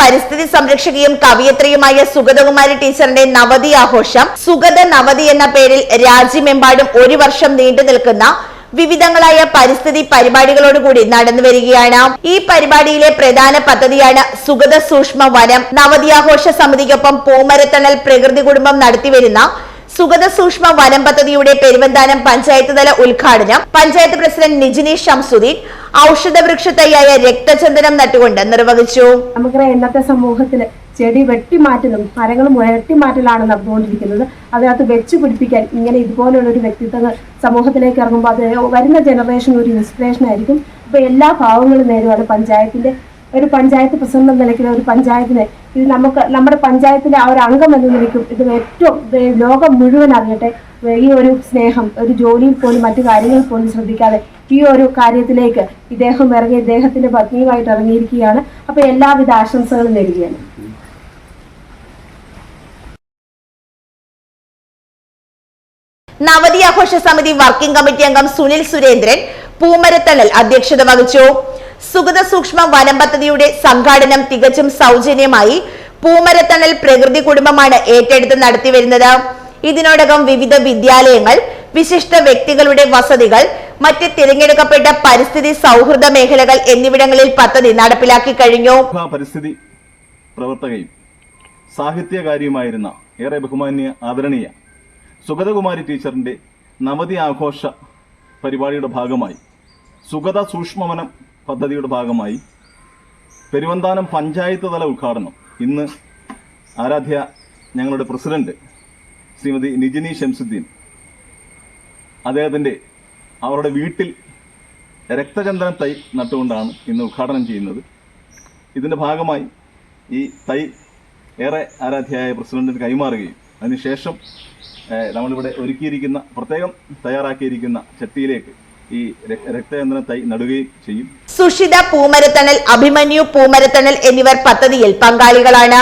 പരിസ്ഥിതി സംരക്ഷകയും കവിയത്രിയുമായ സുഗതകുമാരി ടീച്ചറിന്റെ നവതി ആഘോഷം. സുഗത നവതി എന്ന പേരിൽ രാജ്യമെമ്പാടും ഒരു വർഷം നീണ്ടു നിൽക്കുന്ന വിവിധങ്ങളായ പരിസ്ഥിതി പരിപാടികളോടുകൂടി നടന്നു വരികയാണ്. ഈ പരിപാടിയിലെ പ്രധാന പദ്ധതിയാണ് സുഗത സൂക്ഷ്മ വനം. നവതിയാഘോഷ സമിതിക്കൊപ്പം പൂമരത്തണൽ പ്രകൃതി കുടുംബം നടത്തിവരുന്ന സുഗത സൂക്ഷ്മ വനം പദ്ധതിയുടെ പെരുവന്താനം പഞ്ചായത്ത് തല ഉദ്ഘാടനം. പഞ്ചായത്ത് പ്രസിഡന്റ് നിജിനി ഷംസുദ്ദീൻ ഔഷധ വൃക്ഷ തൈയായ രക്തചന്ദനം നട്ടുകൊണ്ട് നിർവഹിച്ചു. നമുക്കറിയാം ഇന്നത്തെ സമൂഹത്തിൽ ചെടി വെട്ടിമാറ്റലും മരങ്ങൾ വെട്ടിമാറ്റലാണ് നടന്നുകൊണ്ടിരിക്കുന്നത്. അതിനകത്ത് വെച്ച് പിടിപ്പിക്കാൻ ഇങ്ങനെ ഇതുപോലെയുള്ള ഒരു വ്യക്തിത്വങ്ങൾ സമൂഹത്തിലേക്ക് ഇറങ്ങുമ്പോൾ അത് വരുന്ന ജനറേഷൻ ഒരു ഇൻസ്പിറേഷൻ ആയിരിക്കും. അപ്പോൾ എല്ലാ ഭാവങ്ങളും നേരുവാണ് പഞ്ചായത്തിന്റെ ഒരു പഞ്ചായത്ത് പ്രസിഡന്റ് എന്ന നിലയ്ക്ക് ഒരു പഞ്ചായത്തിന് ഇത് നമുക്ക് നമ്മുടെ പഞ്ചായത്തിലെ ആ ഒരു അംഗം എന്ന നിലയ്ക്കും ഇത് ഏറ്റവും ലോകം മുഴുവൻ അറിയട്ടെ ഈ ഒരു സ്നേഹം ഒരു ജോലിയിൽ പോലും മറ്റു കാര്യങ്ങളിൽ പോലും ശ്രദ്ധിക്കാതെ ഈ ഒരു കാര്യത്തിലേക്ക് ഇദ്ദേഹം ഇറങ്ങി ഇദ്ദേഹത്തിന്റെ പത്നിയുമായിട്ട് ഇറങ്ങിയിരിക്കുകയാണ്. അപ്പൊ എല്ലാവിധ ആശംസകളും നേരുകയാണ്. നവതി ആഘോഷ സമിതി വർക്കിംഗ് കമ്മിറ്റി അംഗം സുനിൽ സുരേന്ദ്രൻ പൂമരത്തണൽ അധ്യക്ഷത വഹിച്ചു. സുഗത സൂക്ഷ്മ വനം പദ്ധതിയുടെ സംഘാടനം തികച്ചും സൗജന്യമായി പൂമരത്തണൽ പ്രകൃതി കുടുംബമാണ് ഏറ്റെടുത്ത് നടത്തിവരുന്നത് ഇതിനോടകം വിവിധ വിദ്യാലയങ്ങൾ വിശിഷ്ട വ്യക്തികളുടെ വസതികൾ മറ്റ് തിരഞ്ഞെടുക്കപ്പെട്ട പരിസ്ഥിതി സൗഹൃദ മേഖലകൾ എന്നിവിടങ്ങളിൽ പദ്ധതി നടപ്പിലാക്കി കഴിഞ്ഞു. പരിസ്ഥിതി പ്രവർത്തകയും സാഹിത്യകാരിയുമായിരുന്ന ഏറെ ബഹുമാന്യ ആദരണീയ സുഗതകുമാരി ടീച്ചറിന്റെ നവതി ആഘോഷ പരിപാടിയുടെ ഭാഗമായി സുഗത സൂക്ഷ്മവനം പദ്ധതിയുടെ ഭാഗമായി പെരുവന്താനം പഞ്ചായത്ത് തല ഉദ്ഘാടനം. ഇന്ന് ആരാധ്യ ഞങ്ങളുടെ പ്രസിഡന്റ് ശ്രീമതി നിജിനി ഷംസുദ്ദീൻ അദ്ദേഹത്തിന്റെ അവരുടെ വീട്ടിൽ രക്തചന്ദ്രൻ തൈ നട്ടുകൊണ്ടാണ് ഇന്ന് ഉദ്ഘാടനം ചെയ്യുന്നത്. ഇതിന്റെ ഭാഗമായി ഈ തൈ ഏറെ ആരാധ്യയായ പ്രസിഡന്റിന് കൈമാറുകയും അതിനുശേഷം നമ്മളിവിടെ ഒരുക്കിയിരിക്കുന്ന പ്രത്യേകം തയ്യാറാക്കിയിരിക്കുന്ന ചട്ടിയിലേക്ക് ഈ രക്തചന്ദ്രൻ തൈ നടുകയും ചെയ്യും. സുഷിത പൂമരത്തണൽ അഭിമന്യു പൂമരത്തണൽ എന്നിവർ പദ്ധതിയിൽ പങ്കാളികളാണ്.